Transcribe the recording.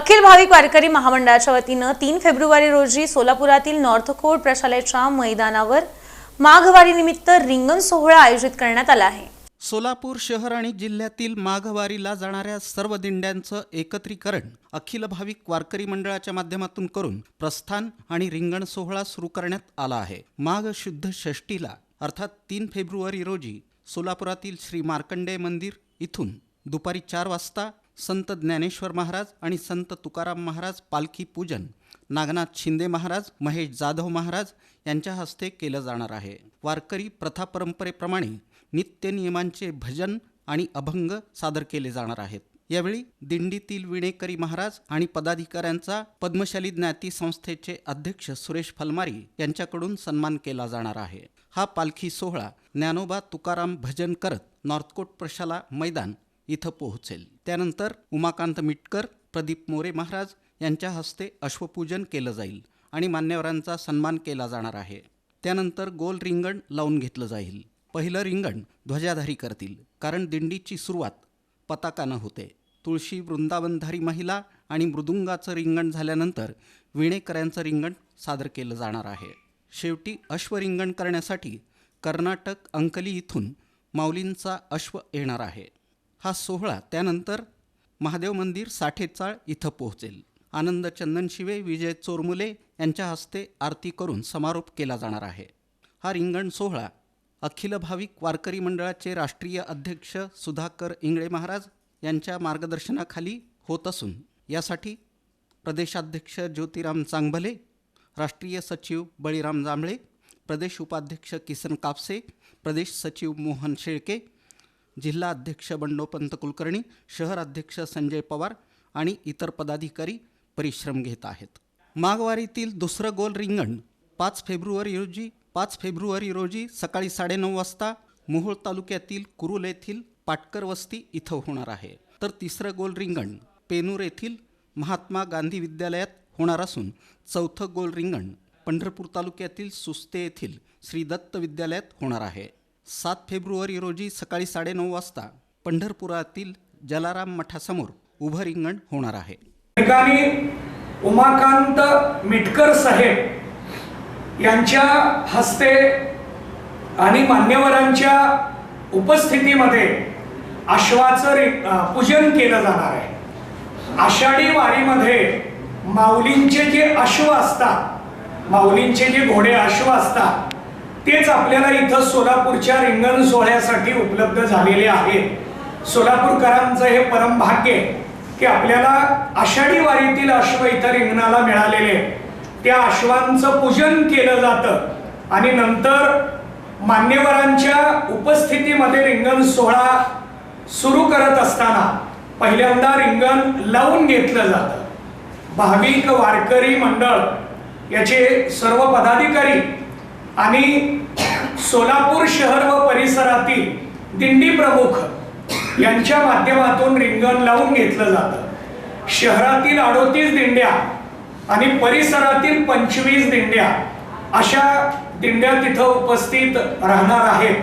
अखिल भाविक वारकरी महामंडळाच्या वतीनं तीन फेब्रुवारी रोजी सोलापुरातील नॉर्थ कोर्ट प्रशालेच्या मैदानावर माघवारीनिमित्त रिंगण सोहळा आयोजित करण्यात आला आहे. सोलापूर शहर आणि जिल्ह्यातील माघवारीला जाणाऱ्या सर्व दिंड्यांचं एकत्रीकरण अखिल भाविक वारकरी मंडळाच्या माध्यमातून करून प्रस्थान आणि रिंगण सोहळा सुरू करण्यात आला आहे. माघ शुद्ध षष्टीला अर्थात तीन फेब्रुवारी रोजी सोलापुरातील श्री मार्कंडेय मंदिर इथून दुपारी चार वाजता संत ज्ञानेश्वर महाराज आणि संत तुकाराम महाराज पालखी पूजन नागनाथ शिंदे महाराज महेश जाधव महाराज यांच्या हस्ते केलं जाणार आहे. वारकरी प्रथा परंपरेप्रमाणे नित्य नियमांचे भजन आणि अभंग सादर केले जाणार आहेत. यावेळी दिंडीतील विणेकरी महाराज आणि पदाधिकाऱ्यांचा पद्मशाली ज्ञाती संस्थेचे अध्यक्ष सुरेश फलमारी यांच्याकडून सन्मान केला जाणार आहे. हा पालखी सोहळा ज्ञानोबा तुकाराम भजन करत नॉर्थकोट प्रशाला मैदान इथं पोहोचेल. त्यानंतर उमाकांत मिटकर प्रदीप मोरे महाराज यांच्या हस्ते अश्वपूजन केलं जाईल आणि मान्यवरांचा सन्मान केला जाणार आहे. त्यानंतर गोल रिंगण लावून घेतलं जाईल. पहिलं रिंगण ध्वजाधारी करतील कारण दिंडीची सुरुवात पताकानं होते. तुळशी वृंदावनधारी महिला आणि मृदुंगाचं रिंगण झाल्यानंतर विणेकऱ्यांचं रिंगण सादर केलं जाणार आहे. शेवटी अश्वरिंगण करण्यासाठी कर्नाटक अंकली इथून माऊलींचा अश्व येणार आहे. हा सोहळा त्यानंतर महादेव मंदिर साठेचाळ इथं पोहोचेल. आनंद चंदनशिवे विजय चोरमुले यांच्या हस्ते आरती करून समारोप केला जाणार आहे. हा रिंगण सोहळा अखिल भाविक वारकरी मंडळाचे राष्ट्रीय अध्यक्ष सुधाकर इंगळे महाराज यांच्या मार्गदर्शनाखाली होत असून यासाठी प्रदेशाध्यक्ष ज्योतिराम चांगभले राष्ट्रीय सचिव बळीराम जांभळे प्रदेश उपाध्यक्ष किसन कापसे प्रदेश सचिव मोहन शेळके जिल्हा अध्यक्ष बंडोपंत कुलकर्णी शहर अध्यक्ष संजय पवार आणि इतर पदाधिकारी परिश्रम घेत आहेत. माघवारीतील दुसरं गोल रिंगण पाच फेब्रुवारी रोजी पाच फेब्रुवारी रोजी सकाळी साडेनऊ वाजता मोहोळ तालुक्यातील कुरुल येथील पाटकर वस्ती इथं होणार आहे. तर तिसरं गोल रिंगण पेनूर येथील महात्मा गांधी विद्यालयात होणार असून चौथं गोल रिंगण पंढरपूर तालुक्यातील सुस्ते येथील श्री दत्त विद्यालयात होणार आहे. सात फेब्रुवारी रोजी सकाळी साडेनऊ वाजता पंढरपुरातील जलाराम मठासमोर उभं रिंगण होणार आहे. ठिकाणी उमाकांत मिटकर साहेब यांच्या हस्ते आणि मान्यवरांच्या उपस्थितीमध्ये अश्वाचं पूजन केलं जाणार आहे. आषाढी वारीमध्ये माऊलींचे जे अश्व असतात माऊलींचे जे घोडे अश्व असतात तेच आपल्याला इथं सोलापूरच्या रिंगण सोहळ्यासाठी उपलब्ध झालेले आहेत. सोलापूरकरांचं हे परम भाग्य की आपल्याला आषाढी वारीतील अश्व इथं रिंगणाला मिळालेले त्या अश्वांचं पूजन केलं जातं आणि नंतर मान्यवरांच्या उपस्थितीमध्ये रिंगण सोहळा सुरू करत असताना पहिल्यांदा रिंगण लावून घेतलं जातं. भाविक वारकरी मंडळ याचे सर्व पदाधिकारी आणि सोलापूर शहर व परिसरातील दिंडी प्रमुख यांच्या माध्यमातून रिंगण लावून घेतलं जातं. शहरातील अडोतीस दिंड्या आणि परिसरातील पंचवीस दिंड्या अशा दिंड्या तिथं उपस्थित राहणार आहेत.